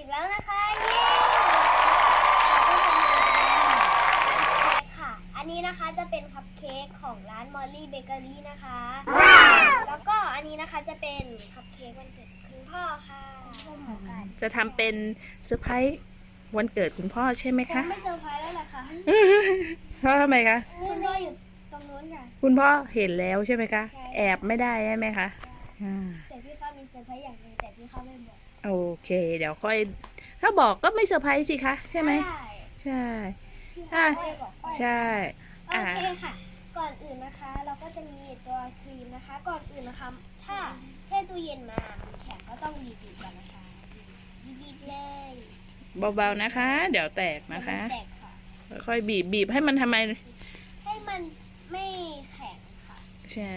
ผิดแล้วนะคะเย้ค่ะอันนี้นะคะจะเป็นคัพเค้กของร้านมอลลี่เบเกอรี่นะคะ แล้วก็อันนี้นะคะจะเป็นคัพเค้กวันเกิดคุณพ่อค่ะจะทำเป็นเซอร์ไพรส์วันเกิดคุณพ่อใช่ไหมคะ ไม่เซอร์ไพรส์แล้วล่ะค่ะเพราะทำไมคะคุณพ่ออยู่ตรงนู้นค่ะคุณพ่อเห็นแล้วใช่ไหมคะ แอบไม่ได้ใช่ไหมคะแต่พี่เขามีเซอร์ไพรส์อย่างนึงแต่พี่เขาไม่บอก โอเค เดี๋ยวค่อย ถ้าบอกก็ไม่เซอร์ไพรส์สิคะใช่ไหม ใช่พี่ข้าวไม่ได้บอกใช่ โออ่าเคค่ะ ก่อนอื่นนะคะ เราก็จะมีตัวครีมนะคะ ก่อนอื่นนะคะ ถ้าแช่ตู้เย็นมามันแข็งก็ต้องบีบๆก่อนนะคะบีบๆเลยเบาๆนะคะ เดี๋ยวแตกนะคะเดี๋ยวมัแตกค่ะค่อยบีบบีบให้มันทำไม ให้มันไม่แข็งค่ะ ใช่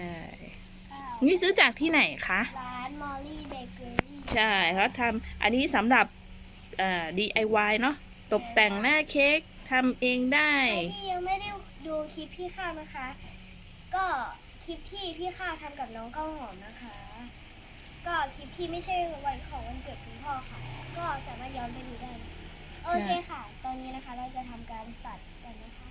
ข้าวนี่ซื้อจากที่ไหนคะ ร้านมอลลี่เบเกอรี่ ใช่เขาทำอันนี้สำหรับเอ่อ DIY เนาะตกแต่งหน้าเค้กทำเองได้ที่ยังไม่ได้ดูคลิปพี่ข้าวนะคะ ก็คลิปที่พี่ข้าวทำกับน้องข้าวหอมนะคะ ก็คลิปที่ไม่ใช่วันของวันเกิดคุณพ่อค่ะ ก็สามารถย้อนไปดูได้โอเคค่ะ ตอนนี้นะคะเราจะทำการตัดกันนะคะ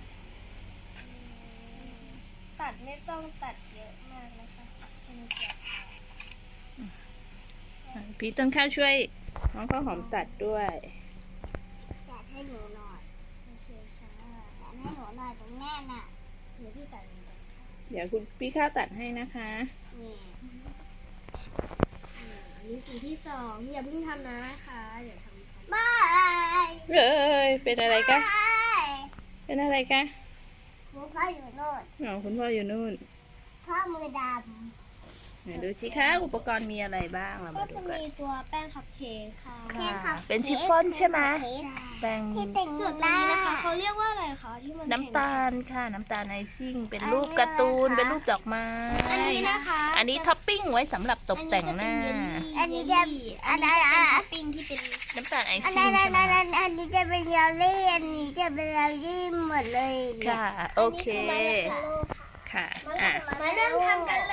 ตัดไม่ต้องตัดเยอะมากนะคะแค่นี้เดียวค่ะ พี่ต้นข้าวช่วยน้องข้าวหอมตัดด้วยตัดให้หนูหน่อยโอเคค่ะตัดให้หนูหน่อยตรงแน่น่ะเดี๋ยวพี่ตัดเองก่อนค่ะเดี๋ยวคุณพี่ข้าวตัดให้นะคะนี่อ่าอันนี้สีที่สองอย่าเพิ่งทำนะคะเดี๋ยวทำบายเอ้ยเป็นอะไรคะเป็นอะไรคะหนูพ่ออยู่โน่นอ๋อคุณพ่ออยู่นู่นพ่อมือด ไหนดูสิคะอุปกรณ์มีอะไรบ้างเราำก็มาดูจะกันมีตัวแป้งคัพเค้กค่ะค่ะเป็นชิฟฟ่อนใช่ไหมแป้งส่วนตัวนี้นะคะเขาเรียกว่าอะไรคะที่มันน้ำตาลค่ะน้ำตาลไอซิ่ง เป็นรูปการ์ตูนเป็นรูปดอกไม้ อันนี้นะคะอันนี้ท็อปปิ้งไว้สำหรับตกแต่งหน้า อันนี้จะอันนี้จะเป็นท็อปปิ้งที่เป็นน้ำตาลไออันซิ่นั้งนอัใช่นไหมนั้นอันนี้จะเป็นเยลลี่อันนี้จะเป็นเยลลี่หมดเลยเนี่ยค่ะ โอเค อันนี้คือมาร์ชเมลโล่ค่ะค่ะอะ มาเริ่มทำกันเ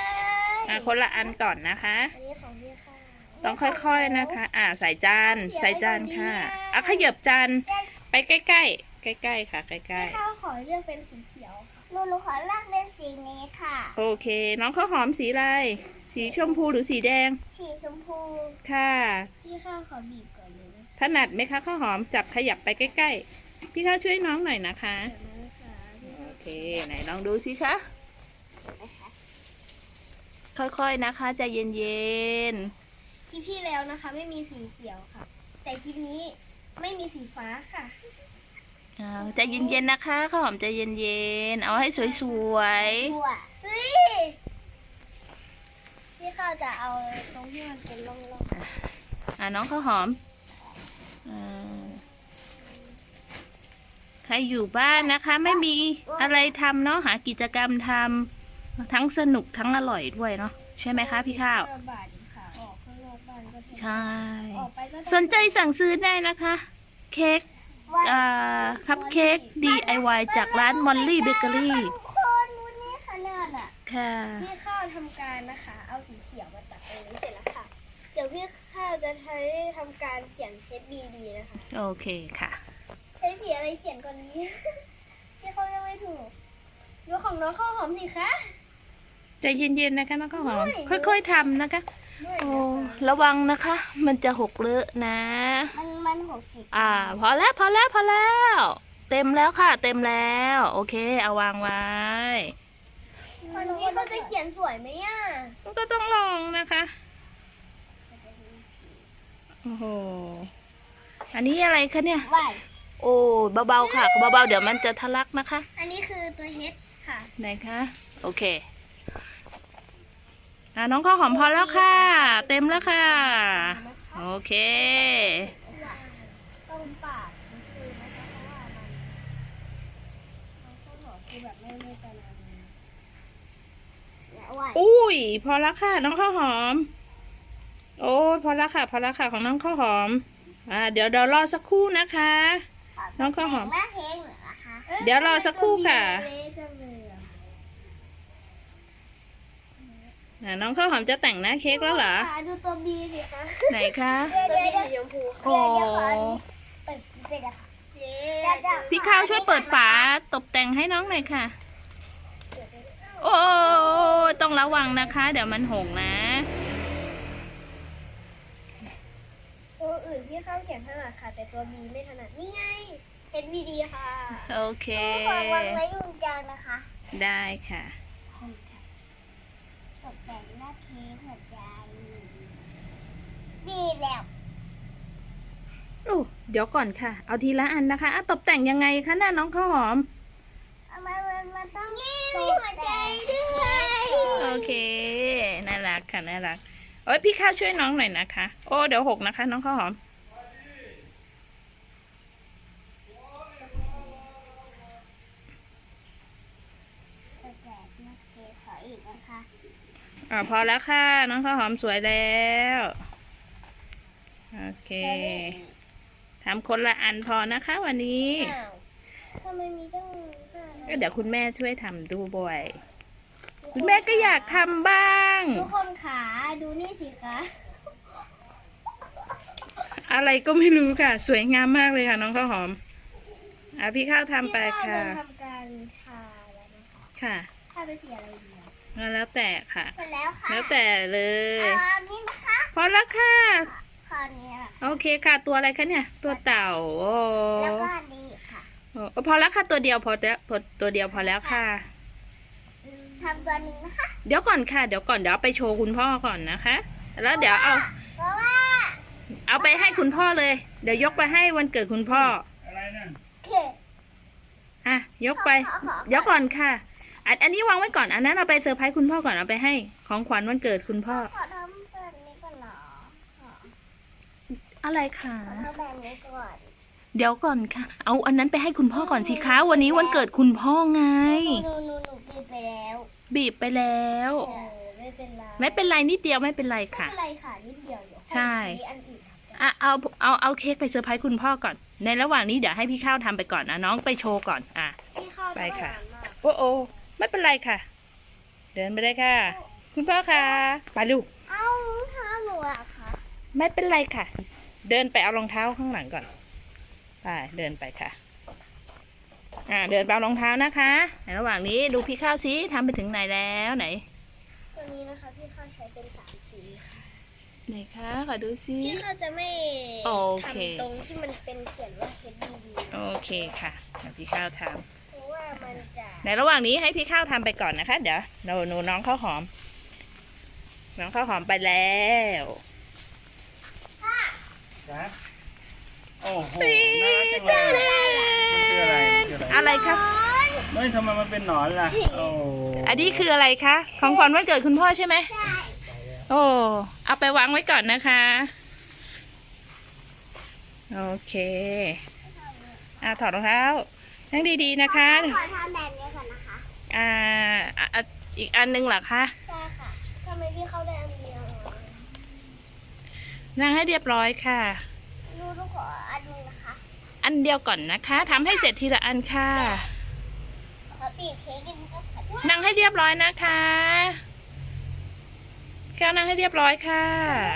ลย อะคนละอันก่อนนะคะ อันนี้ของพี่ค่ะต้องค่อยๆนะคะ อ่าใส่จาน ใส่จานค่ะอะขยับจานไปใกล้ๆ ใกล้ๆค่ะ ใกล้พี่ข้าวขอเลือกเป็นสีเขียวค่ะหนูหนูขอเลือกเป็นสีนี้ค่ะ ๆ โอเค น้องข้าวหอมสีอะไร สีชมพูหรือสีแดง สีชมพูค่ะ พี่ข้าวขอบีบก่อนเลยนะถนัดไหมคะข้าวหอมจับขยับไปใกล้ๆ พี่ข้าวช่วยน้องหน่อยนะคะ เดี๋ยวนะคะพี่โอเค ไหนลองดูสิคะ ค่อยๆนะคะใจเย็นคลิปที่แล้วนะคะ ไม่มีสีเขียวค่ะ แต่คลิปนี้ไม่มีสีฟ้าค่ะ ๆอ่าใจเย็นๆนะคะข้าวหอมใจเย็นๆเอาให้สวยถั่วเฮ้ยพี่ข้าวจะเอาตรงที่มันเป็นร่องๆอ่าน้องข้าวหอมอ่าใครอยู่บ้านนะคะ ไม่มีอะไรทำเนาะหากิจกรรมทำ ทั้งสนุกทั้งอร่อยด้วยเนาะใช่ไหมคะพี่ข้าวระบาดค่ะออกข้างนอกบ้านก็เป็นใช่ ออกไปก็ต้องสนใจสั่งซื้อได้นะคะ เค้กๆว่าอ่าคัพเค้ก DIY จากร้านมอลลี่เบเกอรี่คนวันนี้ขนาดอะค่ะพี่ข้าวทำการนะคะ เอาสีเขียวมาตัดตรงนี้เสร็จแล้วค่ะ เดี๋ยวพี่ข้าวจะใช้ทำการเขียน HBD นะคะ โอเคค่ะ ใช้สีอะไรเขียนก่อนนี้ พี่เขายังไม่ถูกดูของน้องข้าวหอมสิคะ ใจเย็นๆนะคะน้องข้าวหอมไม่ค่อยๆทำนะคะด้วยโอ้นะคะระวังนะคะ มันจะหกเลอะนะ มันมันหกสิบอ่า พอแล้วพอแล้วพอแล้ว เต็มแล้วค่ะ เต็มแล้ว โอเค เอาวางไว้วันนี้เขาจะเขียนสวยไหมอะก็ต้องลองนะคะโอ้โหอันนี้อะไรคะเนี่ยไหวโอ้เบาๆค่ะเบาๆเดี๋ยวมันจะทะลักนะคะ อันนี้คือตัว H ค่ะ ไหนคะ โอเค อ่าน้องข้าวหอมพอแล้วค่ะ เต็มแล้วค่ะ โอเคต้องปาดนิดนึงนะคะเพราะว่ามันน้องข้าวหอมคือแบบไม่ไม่ประมาณนี้ไหวอุ้ย พอแล้วค่ะ น้องข้าวหอม โอ้ยพอแล้วค่ะ พอแล้วค่ะของน้องข้าวหอม อ่า เดี๋ยวเดี๋ยวรอสักครู่นะคะ น้องข้าวหอมหน้าเค้กเหรอคะอ้เดี๋ยวรอสักครู่ค่ะ เล็กจังเลยอะ อ่า น้องข้าวหอมจะแต่งหน้าเค้กแล้วเหรอ ค่ะดูตัว B สิคะไหนคะ ตัว B สีชมพูโอ้เดี๋ยวขออันนี้เปิดเปิดอะค่ะเย้จะจะพี่ข้าวช่วยเปิดฝาตกแต่งให้น้องหน่อยค่ะ โอ้ยต้องระวังนะคะ เดี๋ยวมันหกนะ ตัวอื่นพี่ข้าวเขียนถนัดค่ะ แต่ตัวบีไม่ถนัดนี่ไงเห็นวีดีค่ะโอเคขอวางไว้ตรงกลางนะคะ ได้ค่ะ ตกแต่งหน้าเค้กหัวใจบีบแล้วโอ้เดี๋ยวก่อนค่ะ เอาทีละอันนะคะอะตกแต่งยังไงคะหน้าน้องข้าวหอม เอามามันมันต้องมีหัวใจด้วย โอเค น่ารักค่ะ น่ารักโอ้ยพี่ข้าวช่วยน้องหน่อยนะคะ โอ้ เดี๋ยวหกนะคะ น้องข้าวหอม ตกแต่งหน้าเค้กขออีกนะคะ อ่าพอแล้วค่ะ น้องข้าวหอมสวยแล้ว โอเคทำคนละอันพอนะคะวันนี้อ้าวทำไมมีตั้งห้าก็เดี๋ยวคุณแม่ช่วยทำดูบ่อย คุณแม่ก็อยากทำบ้าง ทุกคนขาดูนี่สิคะ อะไรก็ไม่รู้ค่ะ สวยงามมากเลยค่ะ น้องข้าวหอมอะพี่ข้าวทำไปพี่ข้าวค่ะจะทำการทาแล้วนะคะค่ะทาเป็นสีอะไรดี อะแล้วแต่ค่ะ เสร็จแล้วค่ะแล้วแต่เลยเอาอันนี้นะคะพอแล้วค่ะ คราวนี้ล่ะโอเคค่ะ ตัวอะไรคะเนี่ย ตัวเต่าโอ้แล้วก็อันนี้ค่ะโอ้พอแล้วค่ะตัวเดียวพอแล้วพอตัวเดียวพอแล้วค่ะ ทำตัวหนึงนะคะ เดี๋ยวก่อนค่ะ เดี๋ยวก่อนเดี๋ยวเอาไปโชว์คุณพ่อก่อนนะคะ แล้วเดี๋ยวเอา เพราะว่าเอาไปให้คุณพ่อเลย เดี๋ยวยกไปให้วันเกิดคุณพ่อเกิด อะยกไปขอขอขอเดี๋ยวก่อนค่ะ อันอันนี้วางไว้ก่อน อันนั้นเอาไปเซอร์ไพรส์คุณพ่อก่อนเอาไปให้ ของขวัญวันเกิดคุณพ่อ ขอทำแบบนี้ก่อนเหรอขออะไรคะขอทำแบบนี้ก่อน เดี๋ยวก่อนค่ะ เอาอันนั้นไปให้คุณพ่อก่อนสิคะ วันนี้วันเกิดคุณพ่อไง หนูหนูหนูปีไปแล้วบีบไปแล้ว เออไม่เป็นไรไม่เป็นไรนิดเดียวไม่เป็นไรไม่ค่ะ เป็นไรค่ะนิดเดียวเดี๋ยวใช่ค่อยอันอื่นทำกันอะเอาเอาเอาเค้กไปเซอร์ไพรส์คุณพ่อก่อน ในระหว่างนี้เดี๋ยวให้พี่ข้าวทำไปก่อนนะน้องไปโชว์ก่อนอะพี่ข้าวไปค่ะทำงานมากโอ้โอ ไม่เป็นไรค่ะ เดินไปเลยค่ะ คุณพ่อคะไปลูกเอ้าถ้าหนูอะค่ะไม่เป็นไรค่ะ เดินไปเอารองเท้าข้างหลังก่อนไปเดินไปค่ะ อ่า เดินไปเอารองเท้านะคะในระหว่างนี้ดูพี่ข้าวซิทำไปถึงไหนแล้วไหนตัวนี้นะคะพี่ข้าวใช้เป็นสามสีค่ะไหนคะขอดูซิพี่ข้าวจะไม่โอเคทำตรงที่มันเป็นเขียนว่า HDD โอเคค่ะเดี๋ยวพี่ข้าวทเพราะว่ามันจะำ ในระหว่างนี้ให้พี่ข้าวทำไปก่อนนะคะ เดี๋ยวเราหนูน้องข้าวหอม น้องข้าวหอมไปแล้วจ๊ะโอ้โหน่ารักจังเลยมันคืออะไรมันคืออะไรอะไรคะเฮ้ยทำไมมันเป็นหนอนล่ะโอ้อันนี้คืออะไรคะ ของขวัญวันเกิดคุณพ่อใช่ไหมโอ้เอาไปวางไว้ก่อนนะคะ โอเคอ่าถอดรองเท้า นั่งดีๆนะคะขอทำแบบนี้ก่อนนะคะ อ่าอะอะอีกอันหนึงเหรอคะ ใช่ค่ะทำไมพี่เข้าได้อันเดียวอะนั่งให้เรียบร้อยค่ะดูทุกคนอันนึงนะคะ อันเดียวก่อนนะคะทำให้เสร็จทีละอันค่ะ ขอปีกเค้กกันก็ขอนั่งให้เรียบร้อยนะคะแค่นั่งให้เรียบร้อยค่ะ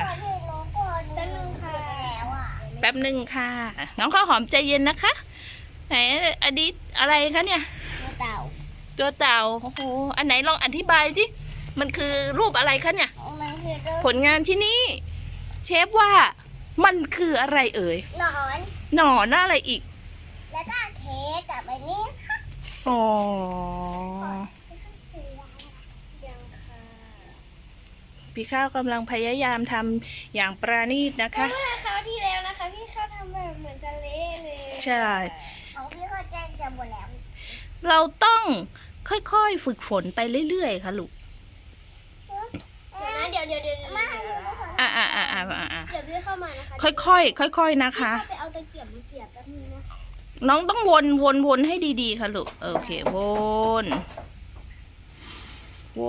ขอเพลงน้องก่อนแป๊บนึงค่ะแล้วอะ แป๊บหนึ่งค่ะ น้องข้าวหอมใจเย็นนะคะ ไหนอันนี้อะไรคะเนี่ย ตัวเต่า ตัวเต่าโอ้โหอันไหนลองอธิบายสิมันคือรูปอะไรคะเนี่ย มันคือตัวผลงานที่นี่ เชฟว่ามันคืออะไรเอ่ยหนอน หนอนอะไรอีก แล้วก็เค้กกับอันนี้ค่ะอ๋อยังค่ะพี่ข้าวกำลังพยายามทำอย่างปราณีตนะคะ เมื่อคราวที่แล้วนะคะ พี่เข้าทำแบบเหมือนจะเละเลย ใช่ของพี่เขาแจ้งจะหมดแล้ว เราต้องค่อยๆฝึกฝนไปเรื่อยๆ ค่ะลูก เดี๋ยวนะเดี๋ยวเดี๋ยวเดี๋ยวเดี๋ยวมาเดี๋ยวทุกคนอ่าอ่าอ่าอ่าอ่าเดี๋ยวพี่เข้ามานะคะค่อยๆค่อยๆนะคะ พี่เข้าไปเอาตะเกียบมาเกียบแป๊บนึงนะคะน้องต้องวนวนวนให้ดีๆ ค่ะลูก โอเค วน ว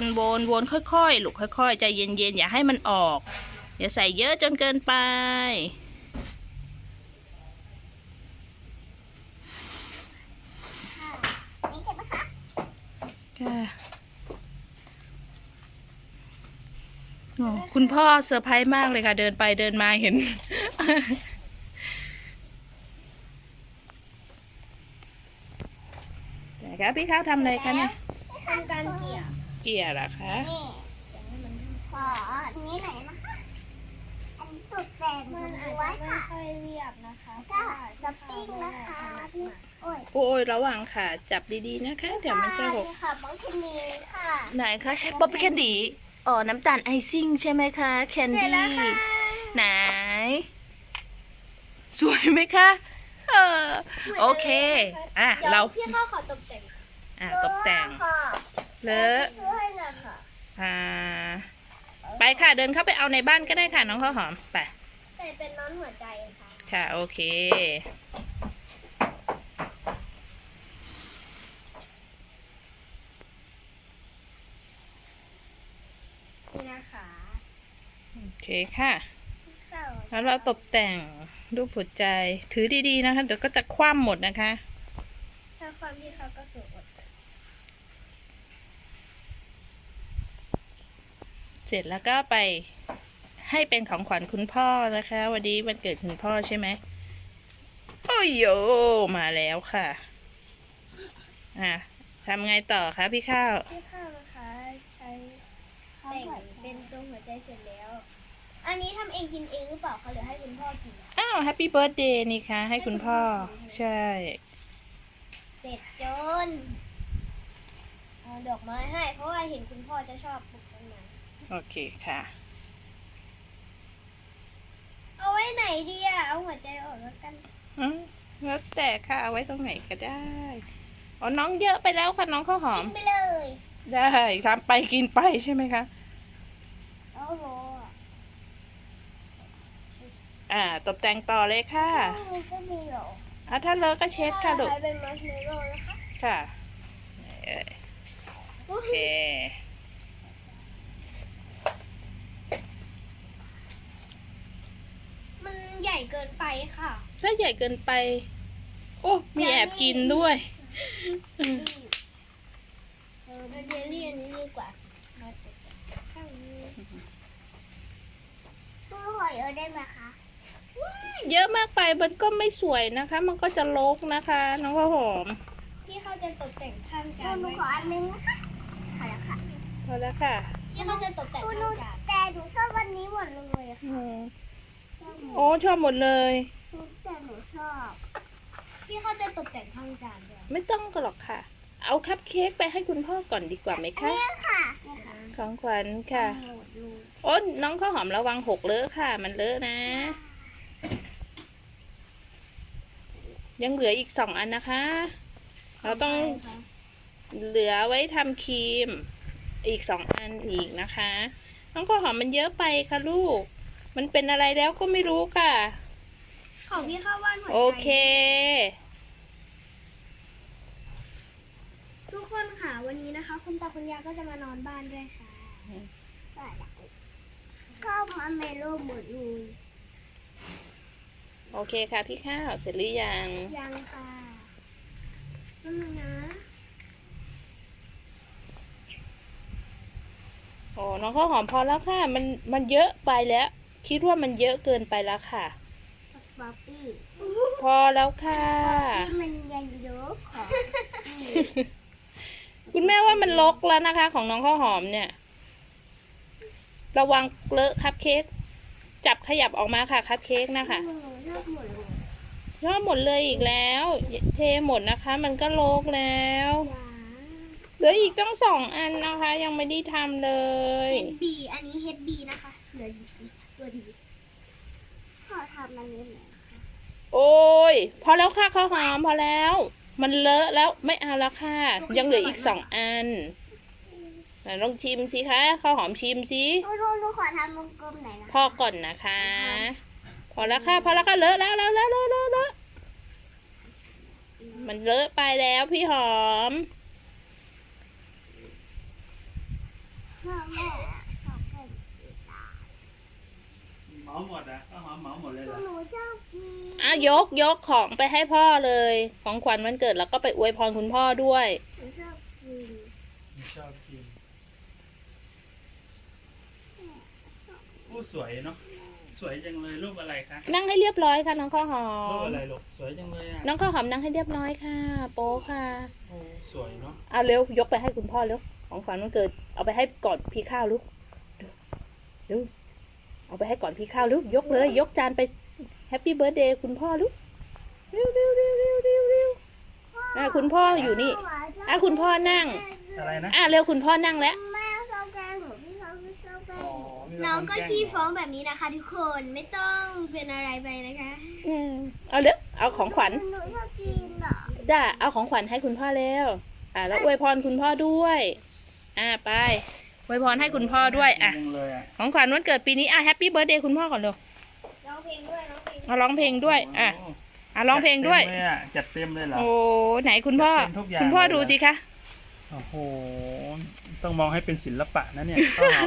นวนวนค่อยๆ ลูกค่อยๆ ใจเย็นๆ อย่าให้มันออก อย่าใส่เยอะจนเกินไป นี่เก็บนะคะ ค่ะโอ้คุณพ่อเซอร์ไพรส์มากเลยค่ะ เดินไปเดินมาเห็น ไหนคะพี่ข้าวทำอะไรคะเนี่ยทำการเกี่ยเกี่ยเหรอคะนี่เขียนให้มันขออันนี้หน่อยนะคะ อันนี้ตกแต่งมันอาจไว้จะไม่ค่ะค่อยเรียบนะคะ ก็สปปิ้งนะคะพี่ โอ้ยโอ้ยระวังค่ะ จับดีๆนะคะ เดี๋ยวมันจะหกนี่ค่ะบางทีนี้ค่ะ ไหนคะใช้ป๊อปปี้แคนดี้อ๋อน้ำตาลไอซิ่งใช่ไหมคะ แคนเสร็จดี้แล้วค่ะไหน สวยไหมคะ เออโอเค อะ ดี๋ยวเรา พี่เข้าขอตกแต่งอะ ตกแต่งค่ะเลอะ ช่วยหน่อยค่ะอ่า ไปค่ะ เดินเข้าไปเอาในบ้านก็ได้ค่ะ น้องข้าวหอม ไป ใส่เป็นน้อนหัวใจค่ะ ค่ะ โอเค นี่นะคะ โอ เคค่ะเข้าแล้วเราตกแต่งรูปหัวใจถือดีๆนะคะเดี๋ยวก็จะคว่ำหมดนะคะ ถ้าความที่เขาก็คืออดเสร็จแล้วก็ไปให้เป็นของขวัญคุณพ่อนะคะ วันนี้วันเกิดคุณพ่อใช่ไหมโอ้ยโยมาแล้วค่ะ อะทำไงต่อคะพี่ข้าว พี่ข้าวนะคะ ใช้แต่งเป็นตัวหัวใจเสร็จแล้ว อันนี้ทำเองกินเองหรือเปล่าคะหรือให้คุณพ่อกินอ้าวแฮปปี้เบิร์ดเดย์นี่คะให้คุณพ่อ ใช่ เสร็จจนเอาดอกไม้ให้ เพราะว่าเห็นคุณพ่อจะชอบปลูกต้นไม้โอเคค่ะ เอาไว้ไหนดีอะเอาหัวใจออกแล้วกัน อืมแล้วแต่ค่ะเอาไว้ตรงไหนก็ได้อ๋อน้องเยอะไปแล้วค่ะน้องข้าวหอมกินไปเลยได้ทำไปกินไปใช่ไหมคะโอ้โห อ่าตกแต่งต่อเลยค่ะพรุ่งนี้ก็มีเหรออะถ้าเลอะก็เช็ดค่ะลูกใช้เป็นมัสเมโล่นะคะค่ะเอ่อโอเคมันใหญ่เกินไปค่ะ ถ้าใหญ่เกินไป โอ้มีแอบกินด้วยอืมเออเจลลี่อันนี้ดีกว่ามาตกแต่งข้างนี้พ่อขอเยอะได้ไหมคะ เยอะมากไปมันก็ไม่สวยนะคะ มันก็จะรกนะคะ น้องข้าวหอม พี่เขาจะตกแต่งข้างพ่จาอนหนูไว้ขออันนึงนะคะขอแล้วค่ะพอแล้วค่ะพี่เขาจะตกแต่งหนูข้างจานแต่หนูชอบวันนี้หมดเลยอะอืค่ะมชอบหมดโอ้ชอบหมดเลยแต่หนูชอบ พี่เขาจะตกแต่งข้างจานด้วยไม่ต้องก็หรอกค่ะ เอาคัพเค้กไปให้คุณพ่อก่อนดีกว่าไหมคะ เนี่ยค่ะเนี่ยค่ะของขวัญค่ะ หมดเลยโอ้น้องข้าวหอมระวังหกเลอะค่ะ มันเลอะนะ ยังเหลืออีกสองอันนะคะ เราต้องเหลือไว้ทำครีม อีกสองอันอีกนะคะ น้องข้าวหอมมันเยอะไปค่ะลูก มันเป็นอะไรแล้วก็ไม่รู้ค่ะ ของพี่เข้าว่านหัวใจโอเค ทุกคนค่ะวันนี้นะคะ คุณตาคุณยายก็จะมานอนบ้านด้วยค่ะใส่ละชอบมาเมโลหมดเลย โอเคค่ะพี่ข้าวเสร็จหรือยัง ยังค่ะนั่นงนะ โอ้น้องข้าวหอมพอแล้วค่ะ มันมันเยอะไปแล้ว คิดว่ามันเยอะเกินไปแล้วค่ะ ป๊อปปี้พอแล้วค่ะ ที่มันยังเยอะของคุณแม่ว่ามันลกแล้วนะคะ ของน้องข้าวหอมเนี่ย ระวังเลอะคัพเค้ก จับขยับออกมาค่ะคัพเค้กนะคะหนูชอบหมดเลยยอดหมดเลยอีกแล้ว เทหมดนะคะ มันก็ลกแล้วอย่าเหลืออีกตั้งสองอันนะคะ ยังไม่ได้ทำเลย HB อันนี้ HB นะคะเหลืออยู่ตัวดีขอทำอันนี้หน่อยโอ้ยพอแล้วค่ะข้าวหอมพอแล้ว มันเลอะแล้วไม่เอาแล้วค่ะ ยังเหลืออีกสองอัน ไหนลองชิมสิคะข้าวหอมชิมสิหนูหนูหนูขอทำวงกลมหน่อยนะพอก่อนนะคะ พอแล้วค่ะพอแล้วค่ะเลอะแล้วแล้วแล้วแล้วแล้วแล้วมันเลอะไปแล้วพี่หอมพ่อแม่ชอบเป็นกีตาร์เหมาหมดอะก็หอมเหมาหมดเลยเหรอหนูชอบกินอะยกยกของไปให้พ่อเลย ของขวัญวันเกิดแล้วก็ไปอวยพรคุณพ่อด้วย หนูชอบกิน ไม่ชอบกินอู้ สวยเนาะสวยจังเลยรูปอะไรคะนั่งให้เรียบร้อยค่ะ น้องข้าวหอรูปมอะไรลูกสวยจังเลยอะน้องข้าวหอมนั่งให้เรียบร้อยค่ะ โป๊ค่ะโอ้สวยเนาะเอาเร็วยกไปให้คุณพ่อเร็วโของขวัญวันเกิดเอาไปให้ก่อนพี่ข้าวลูกดูดูเอาไปให้ก่อนพี่ข้าวลูกยกเลย ยกจานไปแฮปปี้เบิร์ดเดย์คุณพ่อลูกเร็วเร็วเร็วเร็วเร็วเร็วอะคุณพ่ออยู่นี่อะคุณพ่อนั่งอะไรนะอะเร็วคุณพ่อนั่งแล้ว น้องก็คนแล้ขี้เหรฟ้องแบบนี้นะคะ ทุกคนไม่ต้องเป็นอะไรไปนะคะอืมเอาเร็วเอาของขวัญหนูชอบกินเหรอจ้าเอาของขวัญให้คุณพ่อเร็วอะแล้วอวยพรคุณพ่อด้วย อะไปอวยพรให้คุณพ่อด้วยอะจริงเลยอะของขวัญวันเกิดปีนี้อะแฮปปี้เบิร์ดเดย์คุณพ่อก่อนเร็วร้องเพลงด้วยร้องเพลงเอาร้องเพลงด้วยอะโอะร้องเพลงด้วยจัเต็มเลยอะจัดเต็มเลยเหรอ โอ้ ไหนคุณพ่อจัดเต็มทุกอย่างคุณพ่อเลยดูเหรอสิคะ โอ้โห ต้องมองให้เป็นศิลปะนะเนี่ยข้าวหอ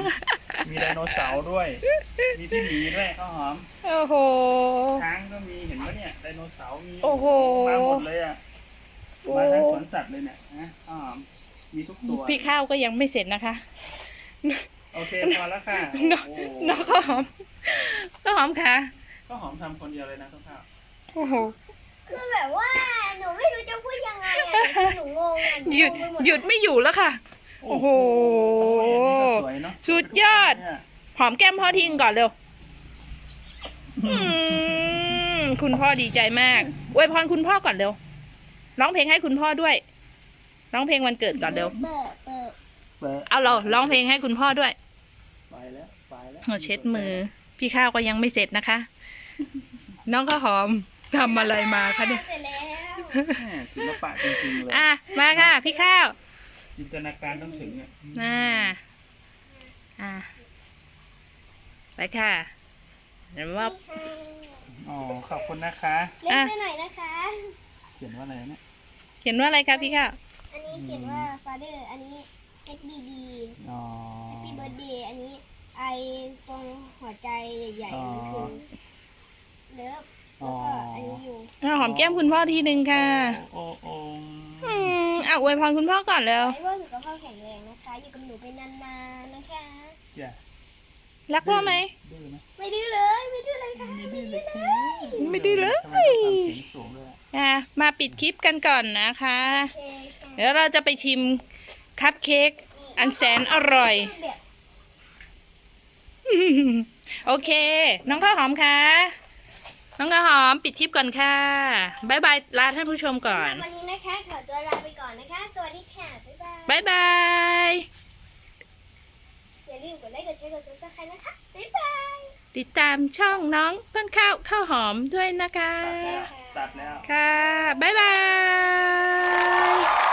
มมีไดโนเสาร์ด้วย มีพี่หมีด้วยข้าวหอม โอ้โห ช้างก็มีเห็นไหมเนี่ยไดโนเสาร์มีโอ้โห มาหมดเลยอะโอ้มาทั้งสวนสัตว์เลยเนี่ยนะข้าวหอมมีทุกตัว พี่ข้าวก็ยังไม่เสร็จนะคะ โอเคพอแล้วค่ะน้องโอ้โหน้องข้าวหอมข้าวหอมค่ะข้าวหอมทำคนเดียวเลยนะข้าวโอ้โหคือแบบว่าหนูไม่รู้จะพูดยังไงอะหนูงงอะนูหยุดงไปมหยุดไม่อยู่แล้วค่ะ โอ้โหอันนี้ก็สวยเนอะสุดยอด เนี่ยหอมแก้มพ่อทิ้งก่อนเร็วอืมคุณพ่อดีใจมากอวยพรคุณพ่อก่อนเร็ว ร้องเพลงให้คุณพ่อด้วย ร้องเพลงวันเกิดก่อนเร็ว เปิดเปิดเปิดเอาเราร้องเพลงให้คุณพ่อด้วยไปแล้วไปแล้วเราเช็ดมือ พี่ข้าวก็ยังไม่เสร็จนะคะ น้องข้าวหอมทำอะไรมาคะเนี่ย เสร็จแล้วแหม่ศิลปะจริงๆเลย อะ มาค่ะ พี่ข้าว จินตนาการต้องถึงอะอ่าอ่าไปค่ะเดี๋ยวว่าอ๋อขอบคุณนะคะเล่นไปหน่อยนะคะ เขียนว่าอะไรเนี่ยเขียนว่าอะไรคะพี่ข้าวอันนี้เขียนว่า father อันนี้ HBD อ๋อ Happy birthday อันนี้ไอตรงหัวใจใหญ่อ๋อๆนี่คือเลิฟอ๋แล้วก็ออันนี้อยู่อะหอมแก้มคุณพ่อทีหนึ่งค่ะโอ้โอ้อืม อะอวยพรคุณพ่อก่อนเร็วไว้ว่าสุขภาพแข็งแรงนะคะ อยู่กับหนูไปนานๆนะคะ จ้ะรักพ่อไหม ดื้อนะไม่ดื้อเลยไม่ดื้อเลยค่ะไม่ดื้อเลยค่ะไม่ดื้อเลย ทำไมต้องทำเสียงสูงด้วยอะอะมาปิดคลิปกันก่อนนะคะ โอเคค่ะเดี๋ยวเราจะไปชิมคัพเค้กอันแสนอร่อย แบบ โอเค น้องข้าวหอมคะ น้องข้าวหอมปิดคลิปก่อนค่ะบายบายลาท่านผู้ชมก่อน วันนี้นะคะ ขอตัวลาไปก่อนนะคะ สวัสดีค่ะ บ๊ายบายบายบาย อย่าลืมกดไลค์ กดแชร์ กด subscribe นะคะ บ๊ายบาย ติดตามช่องน้องต้นข้าวข้าวหอมด้วยนะคะ ตัดแล้วตัดแล้วค่ะบ๊ายบาย